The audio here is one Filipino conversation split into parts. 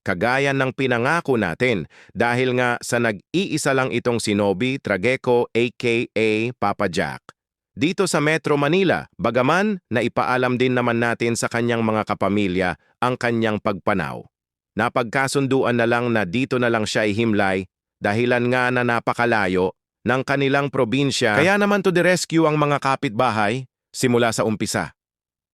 kagaya ng pinangako natin dahil nga sa nag-iisa lang itong si Noby Trageco aka Papa Jack. Dito sa Metro Manila, bagaman na ipaalam din naman natin sa kanyang mga kapamilya ang kanyang pagpanaw. Napagkasunduan na lang na dito na lang siya ihimlay dahilan nga na napakalayo ng kanilang probinsya. Kaya naman to the rescue ang mga kapitbahay simula sa umpisa.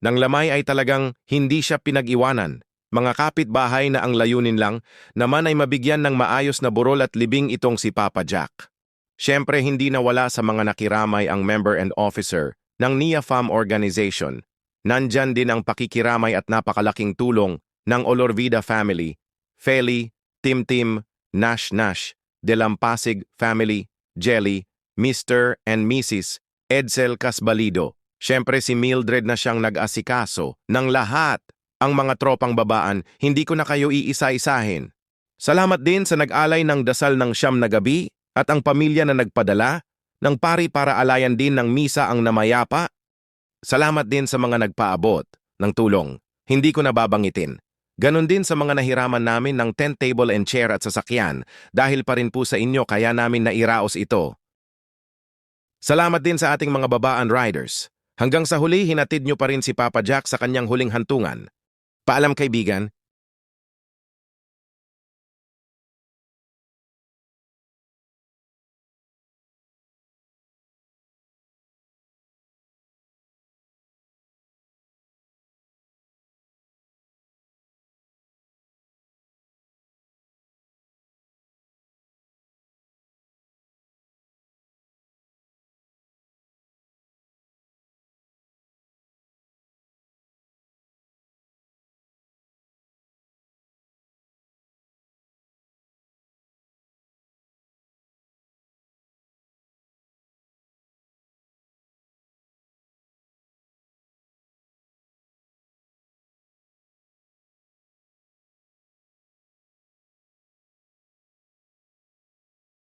Nang lamay ay talagang hindi siya pinag-iwanan. Mga kapitbahay na ang layunin lang naman ay mabigyan ng maayos na burol at libing itong si Papa Jack. Siyempre hindi nawala sa mga nakiramay ang member and officer ng NIA Farm Organization. Nandyan din ang pakikiramay at napakalaking tulong ng Olorvida family, Feli, Tim-Tim, Nash Nash, Delampasig family, Jelly, Mr. and Mrs. Edsel Casbalido. Siyempre si Mildred na siyang nag-asikaso ng lahat. Ang mga tropang babaan, hindi ko na kayo iisa-isahin. Salamat din sa nag-alay ng dasal ng siyam na gabi at ang pamilya na nagpadala ng pari para alayan din ng misa ang namayapa. Salamat din sa mga nagpaabot ng tulong. Hindi ko nababangitin. Ganon din sa mga nahiraman namin ng tent table and chair at sasakyan dahil pa rin po sa inyo kaya namin nairaos ito. Salamat din sa ating mga babaan riders. Hanggang sa huli, hinatid nyo pa rin si Papa Jack sa kanyang huling hantungan. Paalam kaibigan,